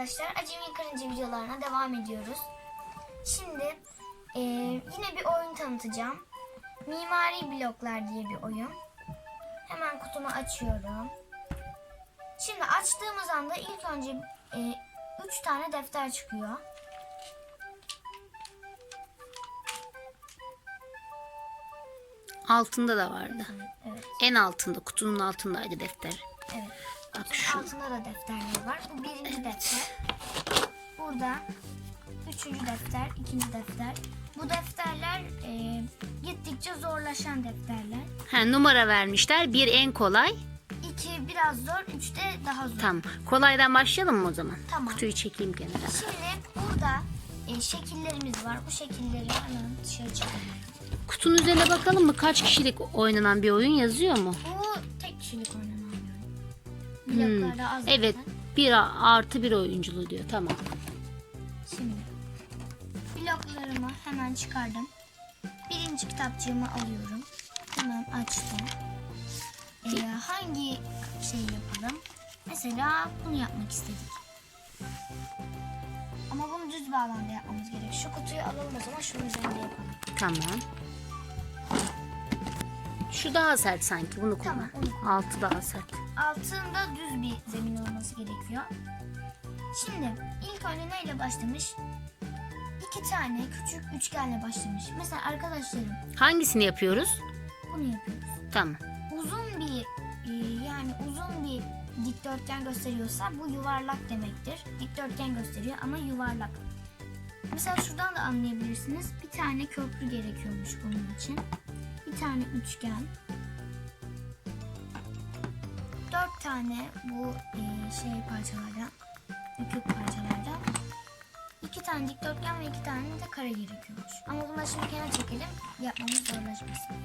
arkadaşlar. Acemi Karınca videolarına devam ediyoruz. Şimdi e, yine bir oyun tanıtacağım. Mimari Bloklar diye bir oyun. Hemen kutumu açıyorum. Şimdi açtığımız anda ilk önce 3 tane defter çıkıyor. Altında da vardı. Evet, En altında, kutunun altındaydı defter. evet. Da defterler var. Bu birinci defter. Burada üçüncü defter, ikinci defter. Bu defterler e, gittikçe zorlaşan defterler. Ha, numara vermişler. Bir en kolay. İki biraz zor, üç de daha zor. Tamam. Kolaydan başlayalım mı o zaman? Tamam. Kutuyu çekeyim kenara. Şimdi burada e, şekillerimiz var. Bu şekilleri hemen dışarı çıkaralım. Kutunun üzerine bakalım mı? Kaç kişilik oynanan bir oyun yazıyor mu? Bu tek kişilik oyun. Hmm. Az Evet. zaten. Bir artı bir oyunculuğu diyor. Tamam. Şimdi bloklarımı hemen çıkardım. Birinci kitapçığımı alıyorum. Hemen açtım. Ee, hangi şeyi yapalım? Mesela bunu yapmak istedik. Ama bunu düz bağlamda yapmamız gerek. Şu kutuyu alalım o zaman şunun üzerinde yapalım. Tamam. Şu daha sert sanki. Bunu kullan. Tamam, onu. Altı daha sert. Altında düz bir zemin olması gerekiyor. Şimdi ilk önce neyle başlamış? İki tane küçük üçgenle başlamış. Mesela arkadaşlarım Hangisini yapıyoruz? bunu yapıyoruz. Tamam. uzun bir e, yani uzun bir dikdörtgen gösteriyorsa bu yuvarlak demektir. Dikdörtgen gösteriyor ama yuvarlak. Mesela şuradan da anlayabilirsiniz. Bir tane köprü gerekiyormuş bunun için. Bir tane üçgen. Dört tane bu e, şey parçalardan, küp parçalardan. İki tane dikdörtgen ve iki tane de kare gerekiyormuş. Ama bunları şimdi kenara çekelim. Yapmamız zorlaşmasın.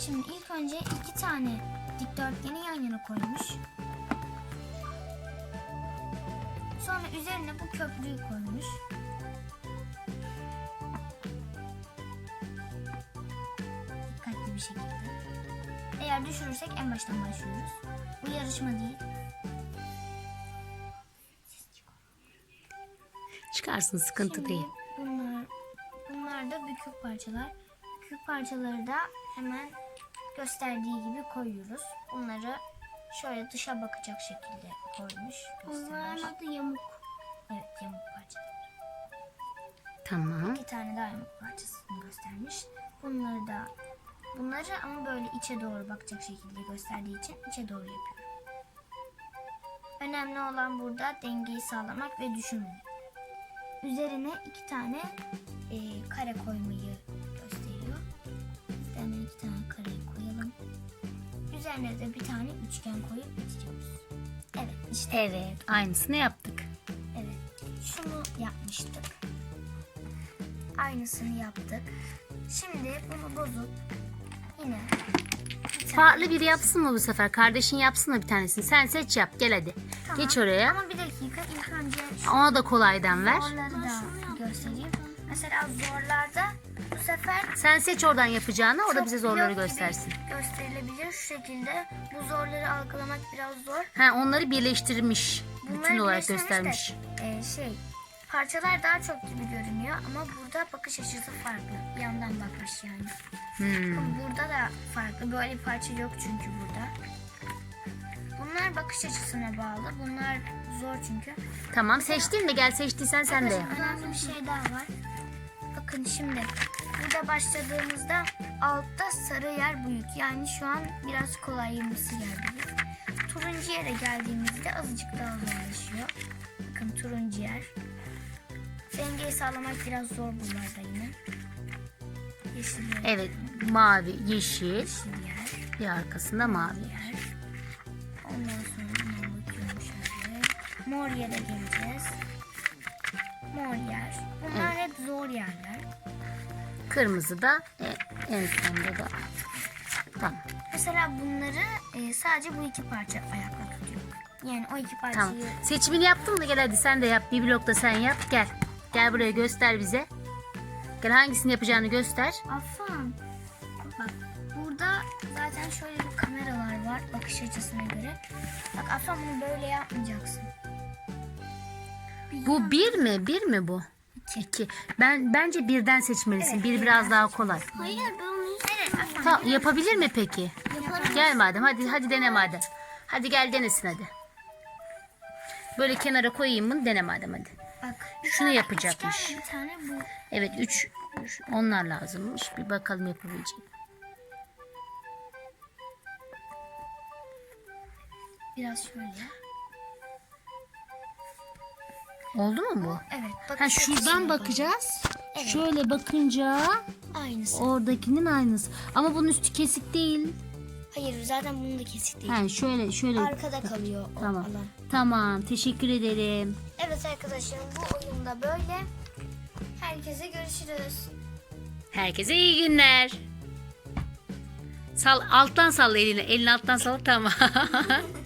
Şimdi ilk önce iki tane dikdörtgeni yan yana koymuş. Sonra üzerine bu köprüyü koymuş. Bir şekilde. Eğer düşürürsek en baştan başlıyoruz. Bu yarışma değil. Çıkarsın sıkıntı Şimdi değil. Bunlar, bunlar da büyük parçalar. Küp parçaları da hemen gösterdiği gibi koyuyoruz. Bunları şöyle dışa bakacak şekilde koymuş. Bunların adı yamuk. Evet yamuk parçalar. Tamam. İki tane daha yamuk parçasını göstermiş. Bunları da bunları ama böyle içe doğru bakacak şekilde gösterdiği için içe doğru yapıyorum. Önemli olan burada dengeyi sağlamak ve düşünmemek. Üzerine iki tane e, kare koymayı gösteriyor. Üzerine iki tane kare koyalım. Üzerine de bir tane üçgen koyup bitiriyoruz. Evet işte Evet. Aynısını yaptık. Evet. Şunu yapmıştık. Aynısını yaptık. Şimdi bunu bozup yine bir Farklı biri yapsın mı bu sefer? Kardeşin yapsın mı bir tanesini? Sen seç yap. Gel hadi. Tamam. Geç oraya. Ama bir dakika ilk önce şu Ona da kolaydan ver. zorları da göstereyim. Mesela zorlarda bu sefer Sen seç oradan yapacağını. O da çok bize zorları gibi göstersin. Gösterilebilir şu şekilde. Bu zorları algılamak biraz zor. Ha onları birleştirmiş. Bütün olarak birleştirmiş de, göstermiş. e, şey parçalar daha çok gibi görünüyor ama burada bakış açısı farklı. Bir yandan bakmış yani. Hmm. Burada da farklı. Böyle bir parça yok çünkü burada. Bunlar bakış açısına bağlı. Bunlar zor çünkü. Tamam seçtin mi? Gel seçtiysen sen de yap. Önemli bir şey daha var. Bakın şimdi burada başladığımızda altta sarı yer büyük. Yani şu an biraz kolayımsı yerdeyiz. Turuncu yere geldiğimizde azıcık daha zorlaşıyor. Bakın turuncu yer. Dengeyi sağlamak biraz zor buralarda yine. Yeşil yer. Evet. Mavi, yeşil. Yeşil yer. Bir arkasında mavi. yer. Ondan sonra hemen bakıyorum şöyle. Mor yere geleceğiz. Mor yer. Bunlar hep zor yerler. Kırmızı da e, en sonunda da. Tamam. Mesela bunları e, sadece bu iki parça ayakla tutuyor. Yani o iki Tamam. parçayı Seçimini yaptın mı? Gel hadi sen de yap. Bir blokta sen yap. Gel. Gel buraya göster bize. Gel hangisini yapacağını göster. Afan. Bak burada zaten şöyle bir kameralar var bakış açısına göre. Bak Afan bunu böyle yapmayacaksın. Bu bir mi? Bir mi bu? İki. Ben bence birden seçmelisin. bir biraz daha kolay. Hayır ben onu Evet. Tamam yapabilir mi peki? yaparım. Gel madem hadi hadi dene madem. Hadi gel denesin hadi. Böyle kenara koyayım bunu dene madem hadi. Bak. Şunu yapacakmış. Bir tane bu. Evet 3 onlar lazımmış. Bir bakalım yapabilecek. Biraz şöyle. Oldu mu bu? Evet. Bak Ha şuradan bakacağız. Şöyle bakınca Aynısı. oradakinin aynısı. Ama bunun üstü kesik değil. Hayır zaten bunun da kesik değil. Ha şöyle şöyle. Arkada kalıyor o Tamam. alan. Tamam. Teşekkür ederim. Evet arkadaşlarım bu oyunda böyle. Herkese görüşürüz. Herkese iyi günler. Sal alttan salla elini. Elini alttan salla tamam.